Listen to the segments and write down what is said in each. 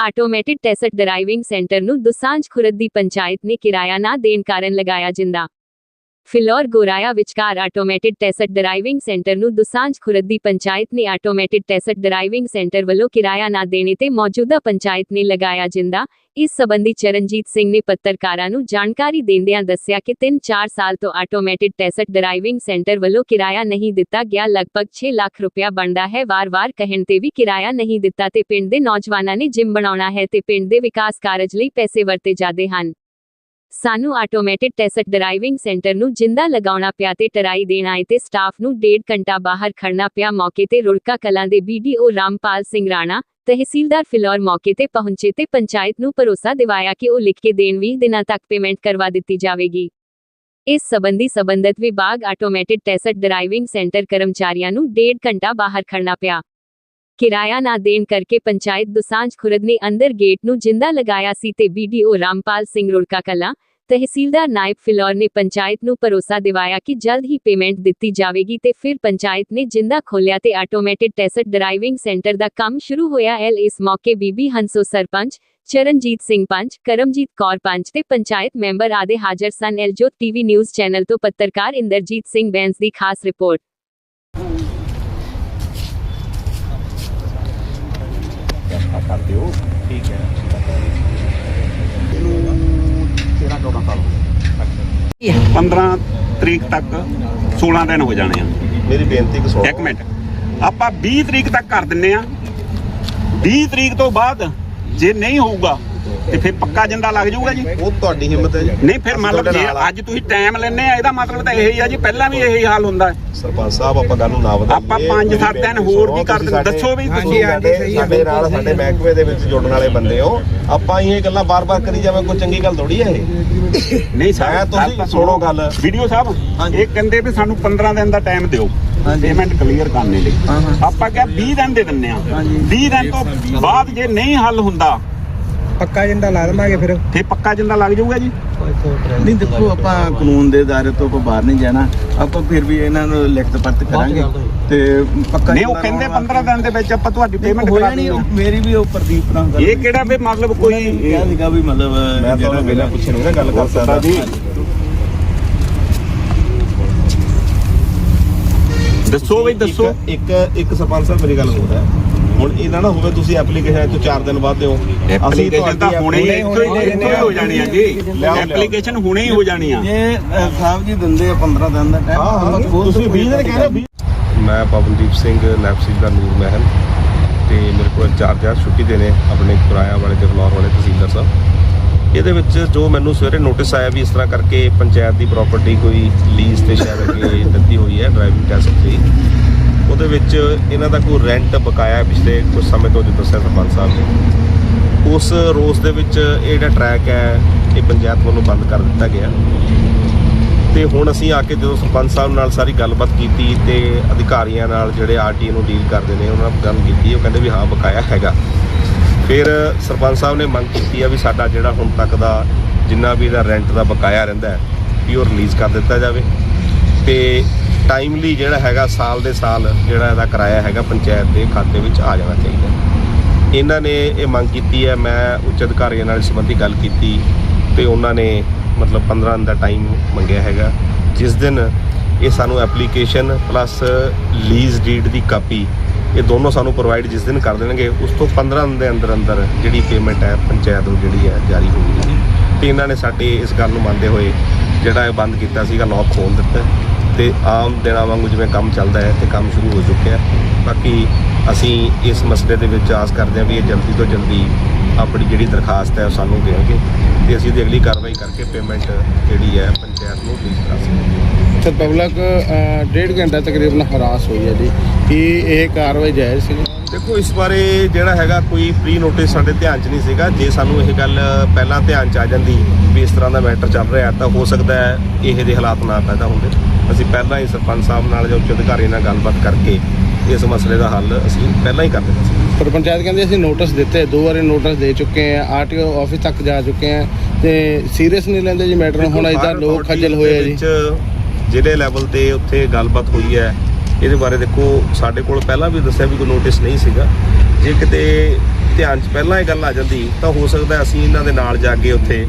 Automated test driving centre ਨੂੰ ਦੁਸਾਂਝ ਖੁਰਦ ਦੀ ਪੰਚਾਇਤ ਨੇ ਕਿਰਾਇਆ ਨਾ ਦੇਣ ਕਾਰਨ ਲਗਾਇਆ ਜਿੰਦਾ। ਫਿਲੌਰ ਗੋਰਾਇਆ ਵਿਚਕਾਰ ਆਟੋਮੈਟਿਡ ਟੈਸਟ ਡਰਾਈਵਿੰਗ ਸੈਂਟਰ ਨੂੰ ਦੁਸਾਂਝ ਖੁਰਦ ਦੀ ਪੰਚਾਇਤ ਨੇ ਆਟੋਮੈਟਿਡ ਟੈਸਟ ਡਰਾਈਵਿੰਗ ਸੈਂਟਰ ਵੱਲੋਂ ਕਿਰਾਇਆ ਨਾ ਦੇਣੇ ਤੇ ਮੌਜੂਦਾ ਪੰਚਾਇਤ ਨੇ ਲਗਾਇਆ ਜਿੰਦਾ। ਇਸ ਸੰਬੰਧੀ ਚਰਨਜੀਤ ਸਿੰਘ ਨੇ ਪੱਤਰਕਾਰਾਂ ਨੂੰ ਜਾਣਕਾਰੀ ਦਿੰਦਿਆਂ ਦੱਸਿਆ ਕਿ 3-4 ਸਾਲ ਤੋਂ ਆਟੋਮੈਟਿਡ ਟੈਸਟ ਡਰਾਈਵਿੰਗ ਸੈਂਟਰ ਵੱਲੋਂ ਕਿਰਾਇਆ ਨਹੀਂ ਦਿੱਤਾ ਗਿਆ। ਲਗਭਗ 6 ਲੱਖ ਰੁਪਇਆ ਬਣਦਾ ਹੈ। ਵਾਰ-ਵਾਰ ਕਹਿਣ ਤੇ ਵੀ ਕਿਰਾਇਆ ਨਹੀਂ ਦਿੱਤਾ ਤੇ ਪਿੰਡ ਦੇ ਨੌਜਵਾਨਾਂ ਨੇ ਜਿਮ ਬਣਾਉਣਾ ਹੈ ਤੇ ਪਿੰਡ ਦੇ ਵਿਕਾਸ ਕਾਰਜ ਲਈ ਪੈਸੇ ਵਰਤੇ ਜਾਂਦੇ ਹਨ। ਸਾਨੂੰ ਆਟੋਮੈਟਿਡ ਟੈਸਟ ਡਰਾਈਵਿੰਗ ਸੈਂਟਰ ਨੂੰ ਜਿੰਦਾ ਲਗਾਉਣਾ ਪਿਆ ਤੇ ਟਰਾਈ ਦੇਣਾ ਆਏ ਤੇ ਸਟਾਫ ਨੂੰ ਡੇਢ ਘੰਟਾ ਬਾਹਰ ਖੜਨਾ ਪਿਆ ਮੌਕੇ ਤੇ ਰੁੜਕਾ ਕਲਾਂ ਦੇ ਬੀਡੀਓ ਰਾਮਪਾਲ ਸਿੰਘ ਰਾਣਾ, ਤਹਿਸੀਲਦਾਰ ਫਿਲੌਰ ਮੌਕੇ ਤੇ ਪਹੁੰਚੇ ਤੇ ਪੰਚਾਇਤ ਨੂੰ ਭਰੋਸਾ ਦਿਵਾਇਆ ਕਿ ਉਹ ਲਿਖ ਕੇ ਦੇਣ 20 ਦਿਨਾਂ ਤੱਕ ਪੇਮੈਂਟ ਕਰਵਾ ਦਿੱਤੀ ਜਾਵੇਗੀ। ਇਸ ਸਬੰਧੀ ਸਬੰਧਤ ਵਿਭਾਗ ਆਟੋਮੈਟਿਡ ਟੈਸਟ ਡਰਾਈਵਿੰਗ ਸੈਂਟਰ ਕਰਮਚਾਰੀਆਂ ਨੂੰ ਡੇਢ ਘੰਟਾ ਬਾਹਰ ਖੜਨਾ ਪਿਆ। ਕਿਰਾਇਆ ਨਾ ਦੇਣ ਕਰਕੇ ਪੰਚਾਇਤ ਦੁਸਾਂਝ ਖੁਰਦ ਨੇ ਅੰਦਰ ਗੇਟ ਨੂੰ ਜਿੰਦਾ ਲਗਾਇਆ ਸੀ ਤੇ ਬੀਡੀਓ ਰਾਮਪਾਲ ਸਿੰਘ ਰੁੜਕਾ ਕਲਾਂ ਤਹਿਸੀਲਦਾਰ ਨਾਇਬ ਫਿਲੌਰ ਨੇ ਪੰਚਾਇਤ ਨੂੰ ਭਰੋਸਾ ਦਿਵਾਇਆ ਕਿ ਜਲਦ ਹੀ ਪੇਮੈਂਟ ਦਿੱਤੀ ਜਾਵੇਗੀ ਤੇ ਫਿਰ ਪੰਚਾਇਤ ਨੇ ਜਿੰਦਾ ਖੋਲਿਆ ਤੇ ਆਟੋਮੈਟਿਡ ਟੈਸਟ ਡਰਾਈਵਿੰਗ ਸੈਂਟਰ ਦਾ ਕੰਮ ਸ਼ੁਰੂ ਹੋਇਆ। ਐਲ ਇਸ ਮੌਕੇ ਬੀਬੀ ਹੰਸੋ ਸਰਪੰਚ, ਚਰਨਜੀਤ ਸਿੰਘ ਪੰਚ, ਕਰਮਜੀਤ ਕੌਰ ਪੰਚ ਤੇ ਪੰਚਾਇਤ ਮੈਂਬਰ ਆਦੇ ਹਾਜ਼ਰ ਸਨ। ਐਲਜੋਤ ਟੀਵੀ ਨਿਊਜ਼ ਚੈਨਲ ਤੋਂ ਪੱਤਰਕਾਰ ਇੰਦਰਜੀਤ ਸਿੰਘ ਬੈਂਸ ਦੀ ਖਾਸ ਰਿਪੋਰਟ। ਕਰ ਦਿਓ। ਠੀਕ ਹੈ। ਇਹਨੂੰ 13 14 ਸਾਲ ਹੋ ਗਏ। 15 ਤਰੀਕ ਤੱਕ 16 ਦਿਨ ਹੋ ਜਾਣੇ ਆ। ਮੇਰੀ ਬੇਨਤੀ ਕਿ ਇੱਕ ਮਿੰਟ। ਆਪਾਂ 20 ਤਰੀਕ ਤੱਕ ਕਰ ਦਿੰਨੇ ਆ। 20 ਤਰੀਕ ਤੋਂ ਬਾਅਦ ਜੇ ਨਹੀਂ ਹੋਊਗਾ ਤੇ ਫਿਰ ਪੱਕਾ ਜਿੰਦਾ ਲੱਗ ਜਾਊਗਾ ਜੀ? ਉਹ ਤੁਹਾਡੀ ਹਿੰਮਤ ਹੈ ਜੀ। ਨਹੀਂ ਫਿਰ ਮੰਨ ਲਓ ਜੇ। ਅੱਜ ਤੁਸੀਂ ਟਾਈਮ ਲੈਣੇ ਆ ਇਹਦਾ ਮਤਲਬ ਤਾਂ ਇਹੀ ਆ ਜੀ ਪਹਿਲਾਂ ਵੀ ਇਹੀ ਹਾਲ ਹੁੰਦਾ। ਸਰਪੰਚ ਸਾਹਿਬ ਆਪਾਂ ਗੱਲ ਨੂੰ ਨਾ ਵਧਾਈਏ ਆਪਾਂ ਪੰਜ ਸੱਤ ਦਿਨ ਹੋਰ ਵੀ ਕਰ ਦਿੰਦੇ ਦੱਸੋ ਵੀ ਤੁਸੀਂ ਸਾਡੇ ਨਾਲ ਸਾਡੇ ਮਹਿਕਮੇ ਦੇ ਵਿੱਚ ਜੁੜਨ ਵਾਲੇ ਬੰਦੇ ਹੋ। ਆਪਾਂ ਇਹ ਗੱਲਾਂ ਬਾਰ-ਬਾਰ ਕਰੀ ਜਾਵਾਂ ਕੋਈ ਚੰਗੀ ਗੱਲ ਥੋੜੀ ਹੈ ਇਹ? ਨਹੀਂ ਮੈਂ ਤੁਸੀਂ ਸੁਣੋ ਗੱਲ। ਵੀਡੀਓ ਸਾਹਿਬ ਇਹ ਕਹਿੰਦੇ ਵੀ ਸਾਨੂੰ 15 ਦਿਨ ਦਾ ਟਾਈਮ ਦਿਓ। ਪੇਮੈਂਟ ਕਲੀਅਰ ਕਰਨੇ ਲਈ। ਆਪਾਂ ਕਿਹਾ 20 ਦਿਨ ਦੇ ਦਿੰਨੇ ਆ 20 ਦਿਨ ਤੋਂ ਬਾਅਦ ਜੇ ਨਹੀਂ ਹੱਲ ਹੁੰਦਾ ਪੱਕਾ ਏਜੰਡਾ ਲਾ ਦਵਾਂਗੇ ਫਿਰ। ਤੇ ਪੱਕਾ ਜਿੰਦਾ ਲੱਗ ਜਾਊਗਾ ਜੀ? ਨਹੀਂ ਦੇਖੋ ਆਪਾਂ ਕਾਨੂੰਨ ਦੇ ਦਾਇਰੇ ਤੋਂ ਆਪਾਂ ਬਾਹਰ ਨਹੀਂ ਜਾਣਾ। ਆਪਾਂ ਫਿਰ ਵੀ ਇਹਨਾਂ ਨੂੰ ਲਿਖਤ ਪੜਤ ਕਰਾਂਗੇ। ਤੇ ਪੱਕਾ ਨਹੀਂ ਉਹ ਕਹਿੰਦੇ ਲਾਉਣਾ। 15 ਦਿਨ ਦੇ ਵਿੱਚ ਆਪਾਂ ਤੁਹਾਡੀ ਪੇਮੈਂਟ ਹੋ ਕਰਾ ਉਹ ਮੇਰੀ ਵੀ ਉਹ ਪ੍ਰਦੀਪ ਨਾਲ ਗੱਲ ਇਹ ਕਿਹੜਾ ਵੀ ਮਤਲਬ ਕੋਈ ਕਿਹਾ ਸੀਗਾ ਵੀ ਮਤਲਬ ਮੈਂ ਤੁਹਾਨੂੰ ਬਿਨਾਂ ਪੁੱਛੇ ਨਹੀਂ ਨਾ ਗੱਲ ਕਰ ਸਕਦਾ ਜੀ ਦੱਸੋ ਵੀ ਦੱਸੋ। ਇੱਕ ਇੱਕ ਸਰਪੰਚ ਸਾਹਿਬ ਮੇਰੀ ਗੱਲ ਹੋਰ ਹੈ ਹੁਣ ਇਹਨਾਂ ਨਾ ਹੋਵੇ ਤੁਸੀਂ ਐਪਲੀਕੇਸ਼ਨ ਤੋਂ 4 ਦਿਨ ਬਾਅਦ ਦਿਓ। ਐਪਲੀਕੇਸ਼ਨ ਤਾਂ ਹੁਣੇ ਹੀ ਇੱਥੋਂ ਹੀ ਹੀ। ਜਾਣੀ ਆ ਜੀ। ਐਪਲੀਕੇਸ਼ਨ ਹੁਣੇ ਹੀ ਹੋ ਜਾਣੀ ਆ। ਜੇ ਸਾਹਿਬ ਜੀ ਦਿੰਦੇ ਆ 15 ਦਿਨ ਦਾ ਟਾਈਮ ਤੁਸੀਂ 20 ਦਿਨ ਕਹਿ ਰਹੇ ਹੋ ਮੈਂ ਪਵਨਦੀਪ ਸਿੰਘ ਨੈਪਸੀ ਦਾ ਨੂਰ ਮਹਿਲ ਤੇ ਮੇਰੇ ਕੋਲ ਇੰਚਾਰਜ ਆ ਛੁੱਟੀ ਦੇ ਨੇ ਆਪਣੇ ਕਿਰਾਇਆ ਵਾਲੇ ਤੇ ਫਲੋਰ ਵਾਲੇ ਤਹਿਸੀਲਦਾਰ ਸਾਹਿਬ। ਇਹਦੇ ਵਿੱਚ ਜੋ ਮੈਨੂੰ ਸਵੇਰੇ ਨੋਟਿਸ ਆਇਆ ਵੀ ਇਸ ਤਰ੍ਹਾਂ ਕਰਕੇ ਪੰਚਾਇਤ ਦੀ ਪ੍ਰਾਪਰਟੀ ਕੋਈ ਲੀਜ਼ ਤੇ ਸ਼ਾਇਦ ਅੱਗੇ ਦਿੱਤੀ ਹੋਈ ਹੈ ਡਰਾਈਵਿੰਗ ਟੈਸਟ ਦੀ। ਉਹਦੇ ਵਿੱਚ ਇਹਨਾਂ ਦਾ ਕੋਈ ਰੈਂਟ ਬਕਾਇਆ ਪਿਛਲੇ ਕੁਝ ਸਮੇਂ ਤੋਂ ਜੋ ਦੱਸਿਆ ਸਰਪੰਚ ਸਾਹਿਬ ਨੇ ਉਸ ਰੋਸ ਦੇ ਵਿੱਚ ਇਹ ਜਿਹੜਾ ਟਰੈਕ ਹੈ, ਇਹ ਪੰਚਾਇਤ ਵੱਲੋਂ ਬੰਦ ਕਰ ਦਿੱਤਾ ਗਿਆ। ਤੇ ਹੁਣ ਅਸੀਂ ਆ ਕੇ ਜਦੋਂ ਸਰਪੰਚ ਸਾਹਿਬ ਨਾਲ ਸਾਰੀ ਗੱਲਬਾਤ ਕੀਤੀ ਤੇ ਅਧਿਕਾਰੀਆਂ ਨਾਲ ਜਿਹੜੇ ਆਰਟੀ ਨੂੰ ਡੀਲ ਕਰਦੇ ਨੇ, ਉਹਨਾਂ ਨਾਲ ਗੱਲ ਕੀਤੀ, ਉਹ ਕਹਿੰਦੇ ਵੀ ਹਾਂ, ਬਕਾਇਆ ਹੈਗਾ। ਫਿਰ ਸਰਪੰਚ ਸਾਹਿਬ ਨੇ ਮੰਗ ਕੀਤੀ ਆ ਵੀ ਸਾਡਾ ਜਿਹੜਾ ਹੁਣ ਤੱਕ ਦਾ ਜਿੰਨਾ ਵੀ ਇਹਦਾ ਰੈਂਟ ਦਾ ਬਕਾਇਆ ਰਹਿੰਦਾ ਵੀ ਉਹ ਰਿਲੀਜ਼ ਕਰ ਦਿੱਤਾ ਜਾਵੇ। ਤੇ ਟਾਈਮਲੀ ਜਿਹੜਾ ਹੈਗਾ ਸਾਲ ਦੇ ਸਾਲ ਜਿਹੜਾ ਇਹਦਾ ਕਿਰਾਇਆ ਹੈਗਾ ਪੰਚਾਇਤ ਦੇ ਖਾਤੇ ਵਿੱਚ ਆ ਜਾਣਾ ਚਾਹੀਦਾ। ਇਹਨਾਂ ਨੇ ਇਹ ਮੰਗ ਕੀਤੀ ਹੈ, ਮੈਂ ਉੱਚ ਅਧਿਕਾਰੀਆਂ ਨਾਲ ਸੰਬੰਧੀ ਗੱਲ ਕੀਤੀ ਤੇ ਉਹਨਾਂ ਨੇ ਮਤਲਬ 15 ਦਿਨ ਦਾ ਟਾਈਮ ਮੰਗਿਆ ਹੈਗਾ। ਜਿਸ ਦਿਨ ਇਹ ਸਾਨੂੰ ਐਪਲੀਕੇਸ਼ਨ ਪਲੱਸ ਲੀਜ਼ ਡੀਡ ਦੀ ਕਾਪੀ ਇਹ ਦੋਨੋਂ ਸਾਨੂੰ ਪ੍ਰੋਵਾਈਡ ਜਿਸ ਦਿਨ ਕਰ ਦੇਣਗੇ, ਉਸ ਤੋਂ 15 ਦਿਨ ਦੇ ਅੰਦਰ ਅੰਦਰ ਜਿਹੜੀ ਪੇਮੈਂਟ ਹੈ ਪੰਚਾਇਤ ਨੂੰ ਜਿਹੜੀ ਹੈ ਜਾਰੀ ਹੋਊਗੀ। ਤੇ ਇਹਨਾਂ ਨੇ ਸਾਡੇ ਇਸ ਗੱਲ ਨੂੰ ਮੰਨਦੇ ਹੋਏ ਜਿਹੜਾ ਇਹ ਬੰਦ ਕੀਤਾ ਸੀਗਾ ਲੋਕ ਖੋਲ ਦਿੱਤਾ। ਤੇ ਆਮ ਦਿਨਾਂ ਵਾਂਗੂ ਜਿਵੇਂ ਕੰਮ ਚੱਲਦਾ ਹੈ ਤੇ ਕੰਮ ਸ਼ੁਰੂ ਹੋ ਚੁੱਕਿਆ ਬਾਕੀ ਅਸੀਂ ਇਸ ਮਸਲੇ ਦੇ ਵਿੱਚ ਆਸ ਕਰਦੇ ਹਾਂ ਵੀ ਇਹ ਜਲਦੀ ਤੋਂ ਜਲਦੀ ਆਪਣੀ ਜਿਹੜੀ ਦਰਖਾਸਤ ਹੈ ਉਹ ਸਾਨੂੰ ਦੇਣਗੇ ਤੇ ਅਸੀਂ ਉਹਦੀ ਅਗਲੀ ਕਾਰਵਾਈ ਕਰਕੇ ਪੇਮੈਂਟ ਜਿਹੜੀ ਹੈ ਪੰਚਾਇਤ ਨੂੰ ਰਿਲੀਜ਼ ਕਰਾ ਸਕਦੇ ਸਰ ਪਬਲਿਕ ਡੇਢ ਘੰਟਾ ਤਕਰੀਬਨ ਹਰਾਸ ਹੋਈ ਹੈ ਜੀ। ਕੀ ਇਹ ਕਾਰਵਾਈ ਜਾਇਜ਼ ਸੀ? ਦੇਖੋ ਇਸ ਬਾਰੇ ਜਿਹੜਾ ਹੈਗਾ ਕੋਈ ਪ੍ਰੀ ਨੋਟਿਸ ਸਾਡੇ ਧਿਆਨ 'ਚ ਨਹੀਂ ਸੀਗਾ। ਜੇ ਸਾਨੂੰ ਇਹ ਗੱਲ ਪਹਿਲਾਂ ਧਿਆਨ 'ਚ ਆ ਜਾਂਦੀ ਵੀ ਇਸ ਤਰ੍ਹਾਂ ਦਾ ਮੈਟਰ ਚੱਲ ਰਿਹਾ ਤਾਂ ਹੋ ਸਕਦਾ ਹੈ ਇਹ ਹਾਲਾਤ ਨਾ ਪੈਦਾ ਹੁੰਦੇ। ਅਸੀਂ ਪਹਿਲਾਂ ਹੀ ਸਰਪੰਚ ਸਾਹਿਬ ਨਾਲ ਜਾਂ ਉੱਚ ਅਧਿਕਾਰੀ ਨਾਲ ਗੱਲਬਾਤ ਕਰਕੇ ਇਸ ਮਸਲੇ ਦਾ ਹੱਲ ਅਸੀਂ ਪਹਿਲਾਂ ਹੀ ਕਰ ਦਿੱਤਾ ਸੀ। ਪਰ ਪੰਚਾਇਤ ਕਹਿੰਦੀ ਅਸੀਂ ਨੋਟਿਸ ਦਿੱਤੇ ਦੋ ਵਾਰੀ ਨੋਟਿਸ ਦੇ ਚੁੱਕੇ ਆ ਆਰਟੀਓ ਆਫਿਸ ਤੱਕ ਜਾ ਚੁੱਕੇ ਆ ਤੇ ਸੀਰੀਅਸ ਨਹੀਂ ਲੈਂਦੇ ਜੀ ਮੈਟਰ ਨੂੰ। ਹੁਣ ਇਦਾਂ ਲੋਕ ਖੱਜਲ ਹੋਏ ਆ ਜੀ। ਜ਼ਿਲ੍ਹੇ ਲੈਵਲ ਤੇ ਉੱਥੇ ਗੱਲਬਾਤ ਹੋਈ ਹੈ। ਇਹਦੇ ਬਾਰੇ ਦੇਖੋ ਸਾਡੇ ਕੋਲ ਪਹਿਲਾਂ ਵੀ ਦੱਸਿਆ ਵੀ ਕੋਈ ਨੋਟਿਸ ਨਹੀਂ ਸੀਗਾ। ਜੇ ਕਿਤੇ ਧਿਆਨ 'ਚ ਪਹਿਲਾਂ ਇਹ ਗੱਲ ਆ ਜਾਂਦੀ ਤਾਂ ਹੋ ਸਕਦਾ ਅਸੀਂ ਇਹਨਾਂ ਦੇ ਨਾਲ ਜਾ ਕੇ ਉੱਥੇ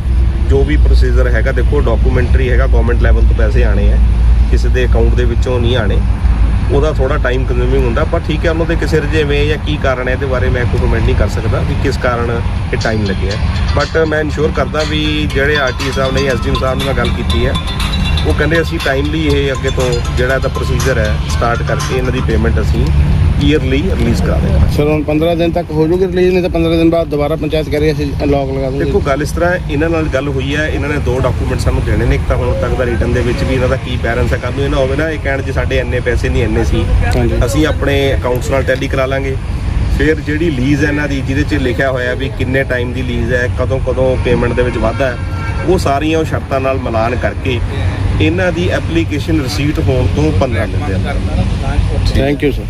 ਜੋ ਵੀ ਪ੍ਰੋਸੀਜਰ ਹੈਗਾ ਦੇਖੋ ਡਾਕੂਮੈਂਟਰੀ ਹੈਗਾ ਗਵਰਨਮੈਂਟ ਲੈਵਲ ਤੋਂ ਪੈਸੇ ਆਣੇ ਆ। ਕਿਸੇ ਦੇ ਅਕਾਊਂਟ ਦੇ ਵਿੱਚੋਂ ਨਹੀਂ ਆਣੇ ਉਹਦਾ ਥੋੜਾ ਟਾਈਮ ਕੰਜ਼ਿਊਮਿੰਗ ਹੁੰਦਾ, ਪਰ ਠੀਕ ਹੈ, ਉਹਨਾਂ ਦੇ ਕਿਸੇ ਰਜੇਵੇਂ ਜਾਂ ਕੀ ਕਾਰਨ ਹੈ, ਇਹਦੇ ਬਾਰੇ ਮੈਂ ਕੋਈ ਕਮੈਂਟ ਨਹੀਂ ਕਰ ਸਕਦਾ ਵੀ ਕਿਸ ਕਾਰਨ ਇਹ ਟਾਈਮ ਲੱਗਿਆ। ਬਟ ਮੈਂ ਇਨਸ਼ੋਰ ਕਰਦਾ ਵੀ ਜਿਹੜੇ ਆਰਟੀ ਸਾਹਿਬ ਨੇ ਐਸਡੀਐਮ ਸਾਹਿਬ ਨਾਲ ਗੱਲ ਕੀਤੀ ਹੈ ਉਹ ਕਹਿੰਦੇ ਅਸੀਂ ਟਾਈਮਲੀ ਇਹ ਅੱਗੇ ਤੋਂ ਜਿਹੜਾ ਇਹਦਾ ਪ੍ਰੋਸੀਜਰ ਹੈ ਸਟਾਰਟ ਕਰਕੇ ਇਹਨਾਂ ਦੀ ਪੇਮੈਂਟ ਅਸੀਂ ਈਅਰਲੀ ਰਿਲੀਜ਼ ਕਰਾ ਦੇਵਾਂਗੇ। ਸਰ ਹੁਣ 15 ਦਿਨ ਤੱਕ ਹੋ ਜੂਗੀ ਰਿਲੀਜ਼ ਨਹੀਂ ਤਾਂ 15 ਦਿਨ ਬਾਅਦ ਦੁਬਾਰਾ ਪੰਚਾਇਤ ਕਰੇ ਅਸੀਂ ਲੌਕ ਲਗਾ ਦੂੰਗੇ। ਦੇਖੋ ਗੱਲ ਇਸ ਤਰ੍ਹਾਂ ਇਹਨਾਂ ਨਾਲ ਗੱਲ ਹੋਈ ਹੈ ਇਹਨਾਂ ਨੇ ਦੋ ਡਾਕੂਮੈਂਟ ਸਾਨੂੰ ਦੇਣੇ ਨੇ ਇੱਕ ਤਾਂ ਹੁਣ ਤੱਕ ਦਾ ਰਿਟਰਨ ਦੇ ਵਿੱਚ ਵੀ ਇਹਨਾਂ ਦਾ ਕੀ ਬੈਲੈਂਸ ਹੈ ਕੱਲ੍ਹ ਨੂੰ ਇਹ ਨਾ ਹੋਵੇ ਨਾ ਇਹ ਕਹਿਣ ਜੇ ਸਾਡੇ ਇੰਨੇ ਪੈਸੇ ਨਹੀਂ ਇੰਨੇ ਸੀ। ਅਸੀਂ ਆਪਣੇ ਅਕਾਊਂਟਸ ਨਾਲ ਟੈਲੀ ਕਰਾ ਲਾਂਗੇ। ਫਿਰ ਜਿਹੜੀ ਲੀਜ਼ ਹੈ ਇਹਨਾਂ ਦੀ ਜਿਹਦੇ 'ਚ ਲਿਖਿਆ ਹੋਇਆ ਵੀ ਕਿੰਨੇ ਟਾਈਮ ਦੀ ਲੀਜ਼ ਹੈ ਕਦੋਂ ਕਦੋਂ ਪੇਮੈਂਟ ਦੇ ਵਿੱਚ ਵਾਧਾ ਹੈ ਉਹ ਸਾਰੀਆਂ ਉਹ ਸ਼ਰਤਾਂ ਨਾਲ ਮਿਲਾਨ ਕਰਕੇ ਇਹਨਾਂ ਦੀ ਐਪਲੀਕੇਸ਼ਨ ਰਿਸੀਟ ਹੋਣ ਤੋਂ 15 ਦਿਨ ਦੇ ਅੰਦਰ। Thank you sir